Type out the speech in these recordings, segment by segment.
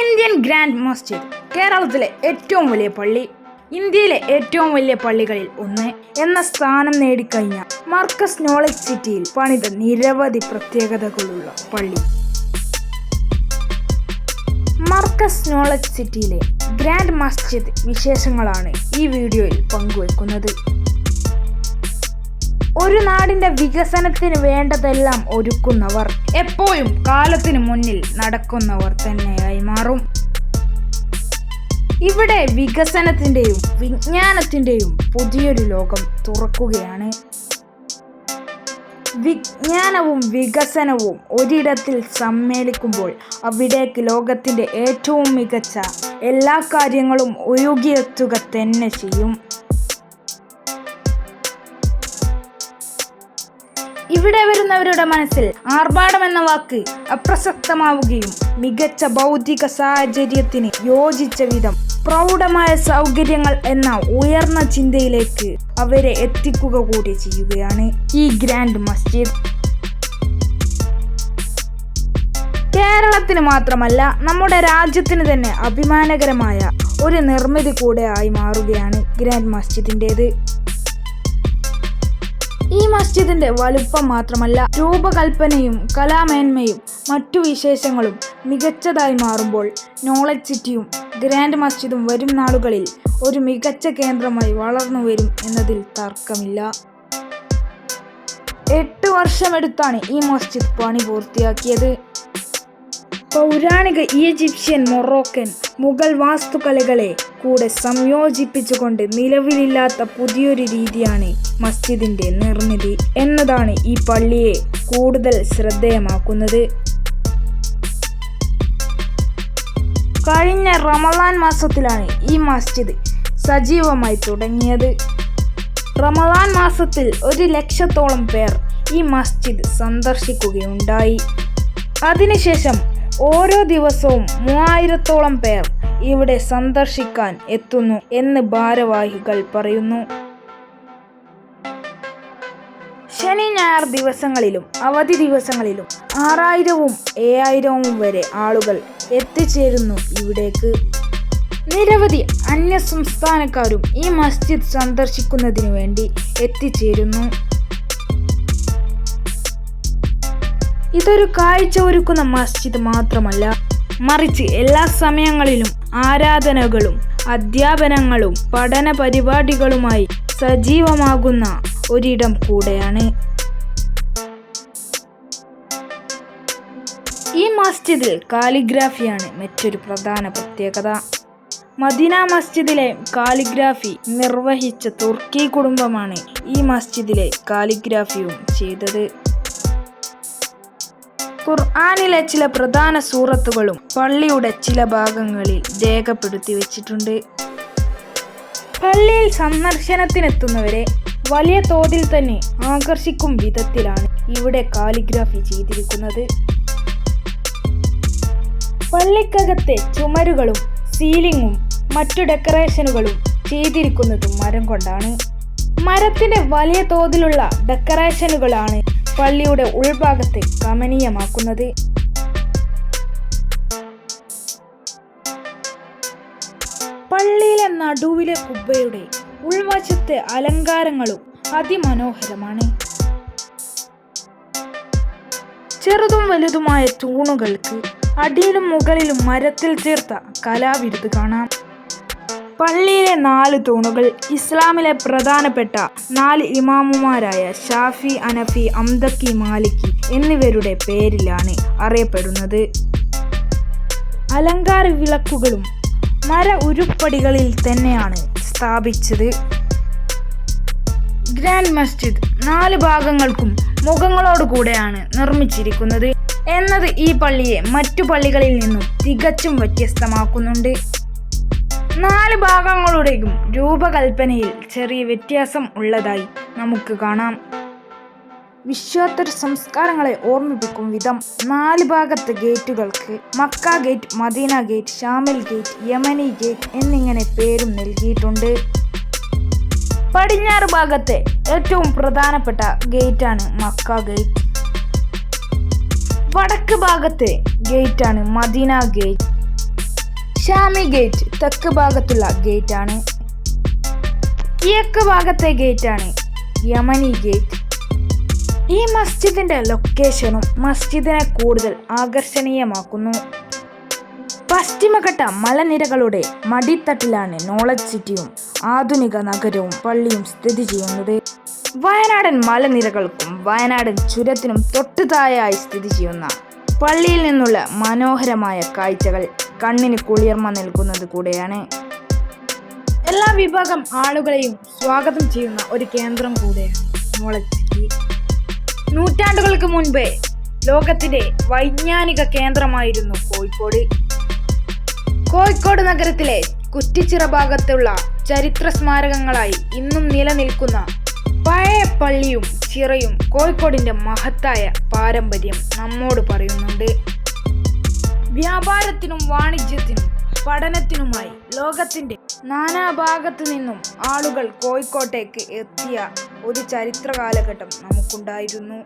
Indian grand മസ്ജിദ് കേരളത്തിലെ ഏറ്റവും വലിയ പള്ളി ഇന്ത്യയിലെ ഏറ്റവും വലിയ പള്ളികളിൽ ഒന്ന് എന്ന സ്ഥാനം നേടിക്കഴിഞ്ഞ മർക്കസ് നോളജ് സിറ്റിയിൽ പണിത നിരവധി പ്രത്യേകതകളുള്ള പള്ളി. മർക്കസ് നോളജ് സിറ്റിയിലെ ഗ്രാൻഡ് മസ്ജിദ് വിശേഷങ്ങളാണ് ഈ വീഡിയോയിൽ പങ്കുവെക്കുന്നത്. ഒരു നാടിന്റെ വികസനത്തിന് വേണ്ടതെല്ലാം ഒരുക്കുന്നവർ എപ്പോഴും കാലത്തിന് മുന്നിൽ നടക്കുന്നവർ തന്നെയായി മാറും. ഇവിടെ വികസനത്തിന്റെയും വിജ്ഞാനത്തിന്റെയും പുതിയൊരു ലോകം തുറക്കുകയാണ്. വിജ്ഞാനവും വികസനവും ഒരിടത്തിൽ സമ്മേളിക്കുമ്പോൾ അവിടേക്ക് ലോകത്തിന്റെ ഏറ്റവും മികച്ച എല്ലാ കാര്യങ്ങളും ഒഴുകിയെത്തുക തന്നെ ചെയ്യും. ഇവിടെ വരുന്നവരുടെ മനസ്സിൽ ആർഭാടം എന്ന വാക്ക് അപ്രസക്തമാവുകയും മികച്ച ഭൗതിക സാഹചര്യത്തിന് യോജിച്ച വിധം പ്രൗഢമായ സൗകര്യങ്ങൾ എന്ന ഉയർന്ന ചിന്തയിലേക്ക് അവരെ എത്തിക്കുക കൂടി ചെയ്യുകയാണ് ഈ ഗ്രാൻഡ് മസ്ജിദ്. കേരളത്തിന് മാത്രമല്ല നമ്മുടെ രാജ്യത്തിന് തന്നെ അഭിമാനകരമായ ഒരു നിർമ്മിതി കൂടെ ആയി മാറുകയാണ് ഗ്രാൻഡ് മസ്ജിദിന്റെത്. ഈ മസ്ജിദിന്റെ വലുപ്പം മാത്രമല്ല രൂപകൽപ്പനയും കലാമേന്മയും മറ്റു വിശേഷങ്ങളും മികച്ചതായി മാറുമ്പോൾ നോളജ് സിറ്റിയും ഗ്രാൻഡ് മസ്ജിദും വരും നാളുകളിൽ ഒരു മികച്ച കേന്ദ്രമായി വളർന്നു വരും എന്നതിൽ തർക്കമില്ല. എട്ട് വർഷമെടുത്താണ് ഈ മസ്ജിദ് പണി പൂർത്തിയാക്കിയത്. പൗരാണിക ഈജിപ്ഷ്യൻ മൊറോക്കൻ മുഗൾ വാസ്തുകലകളെ കൂടെ സംയോജിപ്പിച്ചുകൊണ്ട് നിലവിലില്ലാത്ത പുതിയൊരു രീതിയാണ് മസ്ജിദിന്റെ നിർമ്മിതി എന്നതാണ് ഈ പള്ളിയെ കൂടുതൽ ശ്രദ്ധേയമാക്കുന്നത്. കഴിഞ്ഞ റമദാൻ മാസത്തിലാണ് ഈ മസ്ജിദ് സജീവമായി തുടങ്ങിയത്. റമദാൻ മാസത്തിൽ ഒരു ലക്ഷത്തോളം പേർ ഈ മസ്ജിദ് സന്ദർശിക്കുകയുണ്ടായി. അതിനുശേഷം ഓരോ ദിവസവും മൂവായിരത്തോളം പേർ ഇവിടെ സന്ദർശിക്കാൻ എത്തുന്നു എന്ന് ഭാരവാഹികൾ പറയുന്നു. ശനി ഞായർ ദിവസങ്ങളിലും അവധി ദിവസങ്ങളിലും ആറായിരവും ഏഴായിരവും വരെ ആളുകൾ എത്തിച്ചേരുന്നു ഇവിടേക്ക്. നിരവധി അന്യ സംസ്ഥാനക്കാരും ഈ മസ്ജിദ് സന്ദർശിക്കുന്നതിനു വേണ്ടി എത്തിച്ചേരുന്നു. ഇതൊരു കാഴ്ച ഒരുക്കുന്ന മസ്ജിദ് മാത്രമല്ല മറിച്ച് എല്ലാ സമയങ്ങളിലും ആരാധനകളും അധ്യാപനങ്ങളും പഠന പരിപാടികളുമായി സജീവമാകുന്ന ഒരിടം കൂടെയാണ്. ഈ മസ്ജിദിൽ കാലിഗ്രാഫിയാണ് മറ്റൊരു പ്രധാന പ്രത്യേകത. മദീന മസ്ജിദിലെ കാലിഗ്രാഫി നിർവഹിച്ച തുർക്കി കുടുംബമാണ് ഈ മസ്ജിദിലെ കാലിഗ്രാഫിയും ചെയ്തത്. ഖുർആാനിലെ ചില പ്രധാന സൂറത്തുകളും പള്ളിയുടെ ചില ഭാഗങ്ങളിൽ രേഖപ്പെടുത്തി വച്ചിട്ടുണ്ട്. പള്ളിയിൽ സന്ദർശനത്തിനെത്തുന്നവരെ വലിയ തോതിൽ തന്നെ ആകർഷിക്കും വിധത്തിലാണ് ഇവിടെ കാലിഗ്രാഫി ചെയ്തിരിക്കുന്നത്. പള്ളിക്കകത്തെ ചുമരുകളും സീലിങ്ങും മറ്റു ഡെക്കറേഷനുകളും ചെയ്തിരിക്കുന്നത് മരം കൊണ്ടാണ്. മരത്തിന്റെ വലിയ തോതിലുള്ള ഡെക്കറേഷനുകളാണ് പള്ളിയുടെ ഉൾഭാഗത്തെ കമനീയമാക്കുന്നത് പള്ളിയിലെ നടുവിലെ കുബ്ബയുടെ ഉൾവശത്തെ അലങ്കാരങ്ങളും അതിമനോഹരമാണ്. ചെറുതും വലുതുമായ തൂണുകൾക്ക് അടിയിലും മുകളിലും മരത്തിൽ ചേർത്ത കലാവിരുത് കാണാം. പള്ളിയിലെ നാല് തൂണുകൾ ഇസ്ലാമിലെ പ്രധാനപ്പെട്ട നാല് ഇമാമുമാരായ ഷാഫി അനഫി അംദക്കി മാലിക്കി എന്നിവരുടെ പേരിലാണ് അറിയപ്പെടുന്നത്. അലങ്കാര വിളക്കുകളും മര ഉരുപ്പടികളിൽ തന്നെയാണ് സ്ഥാപിച്ചത്. ഗ്രാൻഡ് മസ്ജിദ് നാല് ഭാഗങ്ങൾക്കും മുഖങ്ങളോടുകൂടെയാണ് നിർമ്മിച്ചിരിക്കുന്നത്. എന്നത് ഈ പള്ളിയെ മറ്റു പള്ളികളിൽ നിന്നും തികച്ചും വ്യത്യസ്തമാക്കുന്നുണ്ട്. നാല് ഭാഗങ്ങളുടെയും രൂപകൽപ്പനയിൽ ചെറിയ വ്യത്യാസം ഉള്ളതായി നമുക്ക് കാണാം. വിശ്വോത്തര സംസ്കാരങ്ങളെ ഓർമ്മിപ്പിക്കും വിധം നാല് ഭാഗത്തെ ഗേറ്റുകൾക്ക് മക്ക ഗേറ്റ് മദീന ഗേറ്റ് ഷാമിൽ ഗേറ്റ് യമനി ഗേറ്റ് എന്നിങ്ങനെ പേരും നൽകിയിട്ടുണ്ട്. പടിഞ്ഞാറ് ഭാഗത്തെ ഏറ്റവും പ്രധാനപ്പെട്ട ഗേറ്റാണ് മക്ക ഗേറ്റ്. വടക്ക് ഭാഗത്തെ ഗേറ്റാണ് മദീന ഗേറ്റ്. ഷാമി ഗേറ്റ് തെക്ക് ഭാഗത്തുള്ള ഗേറ്റാണ്. കിഴക്ക് ഭാഗത്തെ ഗേറ്റാണ് യമനി ഗേറ്റ്. ഈ മസ്ജിദിന്റെ ലൊക്കേഷനും മസ്ജിദിനെ കൂടുതൽ ആകർഷണീയമാക്കുന്നു. പശ്ചിമഘട്ട മലനിരകളുടെ മടിത്തട്ടിലാണ് നോളജ് സിറ്റിയും ആധുനിക നഗരവും പള്ളിയും സ്ഥിതി ചെയ്യുന്നത്. വയനാടൻ മലനിരകൾക്കും വയനാടൻ ചുരത്തിനും തൊട്ടുതായായി സ്ഥിതി ചെയ്യുന്ന പള്ളിയിൽ നിന്നുള്ള മനോഹരമായ കാഴ്ചകൾ കണ്ണിന് കുളിർമ നൽകുന്നത് കൂടെയാണ്. എല്ലാ വിഭാഗം ആളുകളെയും സ്വാഗതം ചെയ്യുന്ന ഒരു കേന്ദ്രം കൂടെയാണ് നോളജ് സിറ്റി നൂറ്റാണ്ടുകൾക്ക് മുൻപേ ലോകത്തിന്റെ വൈജ്ഞാനിക കേന്ദ്രമായിരുന്നു കോഴിക്കോട്. കോഴിക്കോട് നഗരത്തിലെ കുറ്റിച്ചിറ ഭാഗത്തുള്ള ചരിത്ര സ്മാരകങ്ങളായി ഇന്നും നിലനിൽക്കുന്ന പഴയ പള്ളിയും ചിറയും കോഴിക്കോടിന്റെ മഹത്തായ പാരമ്പര്യം നമ്മോട് പറയുന്നുണ്ട്. വ്യാപാരത്തിനും വാണിജ്യത്തിനും പഠനത്തിനുമായി ലോകത്തിന്റെ നാനാഭാഗത്തു നിന്നും ആളുകൾ കോഴിക്കോട്ടേക്ക് എത്തിയ ഒരു ചരിത്ര കാലഘട്ടം നമുക്കുണ്ടായിരുന്നു.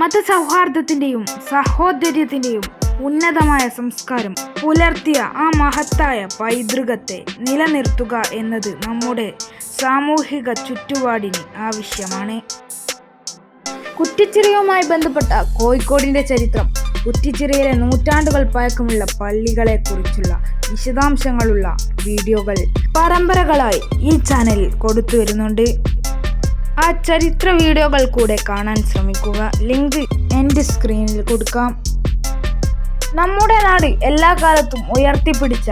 മതസൗഹാർദ്ദത്തിന്റെയും സഹോദര്യത്തിന്റെയും ഉന്നതമായ സംസ്കാരം പുലർത്തിയ ആ മഹത്തായ പൈതൃകത്തെ നിലനിർത്തുക എന്നത് നമ്മുടെ സാമൂഹിക ചുറ്റുപാടിന് ആവശ്യമാണ്. കുറ്റിച്ചിറയുമായി ബന്ധപ്പെട്ട കോഴിക്കോടിന്റെ ചരിത്രം കുറ്റിച്ചിറയിലെ നൂറ്റാണ്ടുകൾ പഴക്കമുള്ള പള്ളികളെ കുറിച്ചുള്ള വിശദാംശങ്ങളുള്ള വീഡിയോകൾ പരമ്പരകളായി ഈ ചാനലിൽ കൊടുത്തു വരുന്നുണ്ട്. ആ ചരിത്ര വീഡിയോകൾ കൂടെ കാണാൻ ശ്രമിക്കുക. ലിങ്ക് എന്റെ സ്ക്രീനിൽ കൊടുക്കാം. നമ്മുടെ നാട് എല്ലാ കാലത്തും ഉയർത്തിപ്പിടിച്ച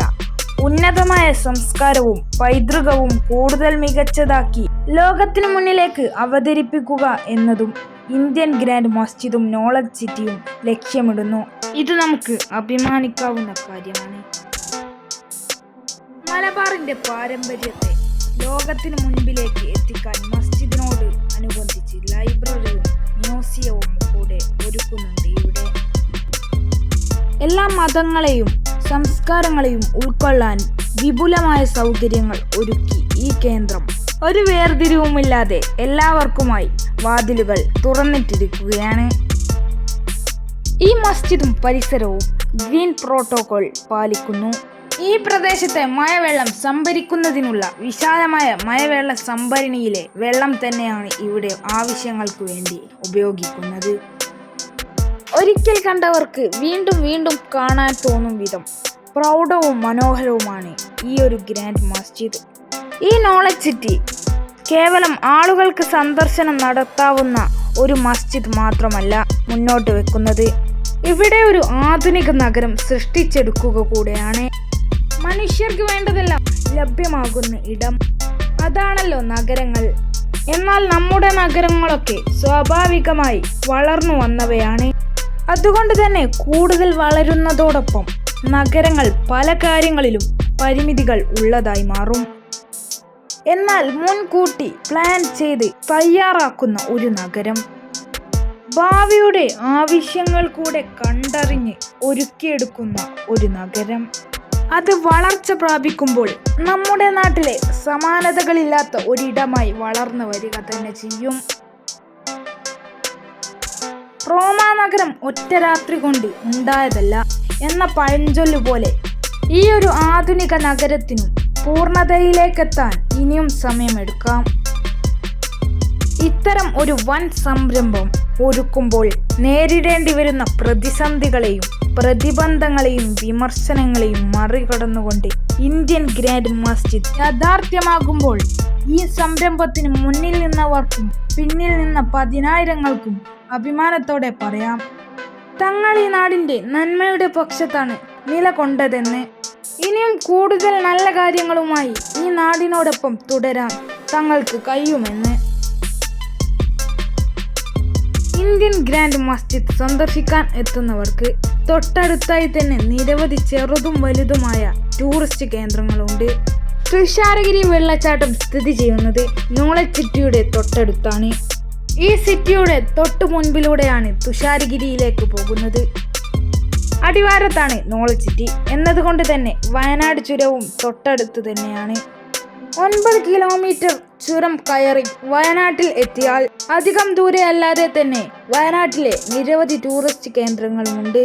ഉന്നതമായ സംസ്കാരവും പൈതൃകവും കൂടുതൽ മികച്ചതാക്കി ലോകത്തിനു മുന്നിലേക്ക് അവതരിപ്പിക്കുക എന്നതും ഇന്ത്യൻ ഗ്രാൻഡ് മസ്ജിദും നോളജ് സിറ്റിയും ലക്ഷ്യമിടുന്നു. ഇത് നമുക്ക് അഭിമാനിക്കാവുന്ന കാര്യമാണ്. മലബാറിന്റെ പാരമ്പര്യത്തെ ലോകത്തിന് മുൻപിലേക്ക് എത്തിക്കാൻ മസ്ജിദിനോട് അനുബന്ധിച്ച് ലൈബ്രറിയും മ്യൂസിയവും കൂടെ ഒരുക്കുന്നുണ്ട് ഇവിടെ. എല്ലാ മതങ്ങളെയും സംസ്കാരങ്ങളെയും ഉൾക്കൊള്ളാൻ വിപുലമായ സൗകര്യങ്ങൾ ഒരുക്കി ഈ കേന്ദ്രം. ഒരു വേർതിരിവുമില്ലാതെ എല്ലാവർക്കുമായി വാതിലുകൾ തുറന്നിട്ടിരിക്കുകയാണ്. ഈ മസ്ജിദും പരിസരവും ഗ്രീൻ പ്രോട്ടോകോൾ പാലിക്കുന്നു. ഈ പ്രദേശത്തെ മഴവെള്ളം സംഭരിക്കുന്നതിനുള്ള വിശാലമായ മഴവെള്ള സംഭരണിയിലെ വെള്ളം തന്നെയാണ് ഇവിടെ ആവശ്യങ്ങൾക്ക് വേണ്ടി ഉപയോഗിക്കുന്നത്. ഒരിക്കൽ കണ്ടവർക്ക് വീണ്ടും വീണ്ടും കാണാൻ തോന്നും വിധം പ്രൗഢവും മനോഹരവുമാണ് ഈ ഒരു ഗ്രാൻഡ് മസ്ജിദ്. ഈ നോളജ് സിറ്റി കേവലം ആളുകൾക്ക് സന്ദർശനം നടത്താവുന്ന ഒരു മസ്ജിദ് മാത്രമല്ല മുന്നോട്ട് വെക്കുന്നത്. ഇവിടെ ഒരു ആധുനിക നഗരം സൃഷ്ടിച്ചെടുക്കുക കൂടെയാണ്. മനുഷ്യർക്ക് വേണ്ടതെല്ലാം ലഭ്യമാകുന്ന ഇടം. അതാണല്ലോ നഗരങ്ങൾ. എന്നാൽ നമ്മുടെ നഗരങ്ങളൊക്കെ സ്വാഭാവികമായി വളർന്നു വന്നവയാണ്. അതുകൊണ്ട് തന്നെ കൂടുതൽ വളരുന്നതോടൊപ്പം നഗരങ്ങൾ പല കാര്യങ്ങളിലും പരിമിതികൾ ഉള്ളതായി മാറും. എന്നാൽ മുൻകൂട്ടി പ്ലാൻ ചെയ്ത് തയ്യാറാക്കുന്ന ഒരു നഗരം ഭാവിയുടെ ആവശ്യങ്ങൾ കൂടെ കണ്ടറിഞ്ഞ് ഒരുക്കിയെടുക്കുന്ന ഒരു നഗരം. അത് വളർച്ച പ്രാപിക്കുമ്പോൾ നമ്മുടെ നാട്ടിലെ സമാനതകളില്ലാത്ത ഒരിടമായി വളർന്നു വരിക തന്നെ ചെയ്യും. റോമാ നഗരം ഒറ്റ രാത്രി കൊണ്ട് ഉണ്ടായതല്ല എന്ന പഴഞ്ചൊല്ല് പോലെ ഈ ഒരു ആധുനിക നഗരത്തിനും പൂർണതയിലേക്കെത്താൻ ഇനിയും സമയമെടുക്കാം. ഇത്തരം ഒരു വൻ സംരംഭം ഒരുക്കുമ്പോൾ നേരിടേണ്ടി വരുന്ന പ്രതിസന്ധികളെയും പ്രതിബന്ധങ്ങളെയും വിമർശനങ്ങളെയും മറികടന്നുകൊണ്ട് ഇന്ത്യൻ ഗ്രാൻഡ് മസ്ജിദ് യാഥാർത്ഥ്യമാകുമ്പോൾ ഈ സംരംഭത്തിന് മുന്നിൽ നിന്നവർക്കും പിന്നിൽ നിന്ന പതിനായിരങ്ങൾക്കും അഭിമാനത്തോടെ പറയാം. തങ്ങൾ ഈ നാടിന്റെ നന്മയുടെ പക്ഷത്താണ് നിലകൊണ്ടതെന്ന്. ഇനിയും കൂടുതൽ നല്ല കാര്യങ്ങളുമായി ഈ നാടിനോടൊപ്പം തുടരാൻ തങ്ങൾക്ക് കഴിയുമെന്ന്. ഇന്ത്യൻ ഗ്രാൻഡ് മസ്ജിദ് സന്ദർശിക്കാൻ എത്തുന്നവർക്ക് തൊട്ടടുത്തായി തന്നെ നിരവധി ചെറുതും വലുതുമായ ടൂറിസ്റ്റ് കേന്ദ്രങ്ങളുണ്ട്. തുഷാരഗിരി വെള്ളച്ചാട്ടം സ്ഥിതി ചെയ്യുന്നത് നോളജ് സിറ്റിയുടെ തൊട്ടടുത്താണ്. ഈ സിറ്റിയുടെ തൊട്ടു മുൻപിലൂടെയാണ് തുഷാരഗിരിയിലേക്ക് പോകുന്നത്. അടിവാരത്താണ് നോളജ് സിറ്റി എന്നതുകൊണ്ട് തന്നെ വയനാട് ചുരവും തൊട്ടടുത്ത് തന്നെയാണ്. ഒൻപത് കിലോമീറ്റർ ചുരം കയറി വയനാട്ടിൽ എത്തിയാൽ അധികം ദൂരെ അല്ലാതെ തന്നെ വയനാട്ടിലെ നിരവധി ടൂറിസ്റ്റ് കേന്ദ്രങ്ങളുമുണ്ട്.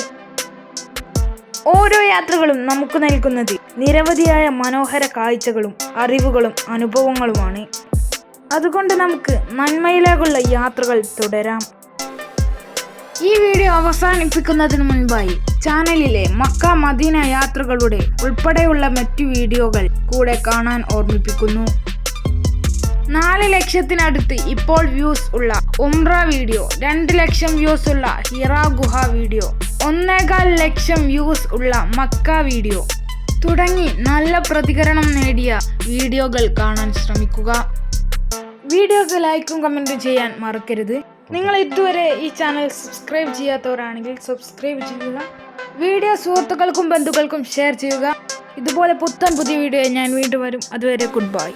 ഓരോ യാത്രകളും നമുക്ക് നൽകുന്നത് നിരവധിയായ മനോഹര കാഴ്ചകളും അറിവുകളും അനുഭവങ്ങളുമാണ്. അതുകൊണ്ട് നമുക്ക് നന്മയിലേക്കുള്ള യാത്രകൾ തുടരാം. ഈ വീഡിയോ അവസാനിപ്പിക്കുന്നതിന് മുൻപായി ചാനലിലെ മക്ക മദീന യാത്രകളുടെ ഉൾപ്പെടെയുള്ള മറ്റു വീഡിയോകൾ കൂടെ കാണാൻ ഓർമ്മിപ്പിക്കുന്നു. നാല് ലക്ഷത്തിനടുത്ത് ഇപ്പോൾ വ്യൂസ് ഉള്ള ഉംറ വീഡിയോ രണ്ട് ലക്ഷം വ്യൂസ് ഉള്ള ഹിറ ഗുഹ വീഡിയോ ഒന്നേകാൽ ലക്ഷം വ്യൂസ് ഉള്ള മക്ക വീഡിയോ തുടങ്ങി നല്ല പ്രതികരണം നേടിയ വീഡിയോകൾ കാണാൻ ശ്രമിക്കുക. വീഡിയോക്ക് ലൈക്കും കമന്റും ചെയ്യാൻ മറക്കരുത്. നിങ്ങൾ ഇതുവരെ ഈ ചാനൽ സബ്സ്ക്രൈബ് ചെയ്യാത്തവരാണെങ്കിൽ സബ്സ്ക്രൈബ് ചെയ്യുക. വീഡിയോ സുഹൃത്തുക്കൾക്കും ബന്ധുക്കൾക്കും ഷെയർ ചെയ്യുക. ഇതുപോലെ പുത്തൻ പുതിയ വീഡിയോ ഞാൻ വീണ്ടും വരും. അതുവരെ ഗുഡ് ബൈ.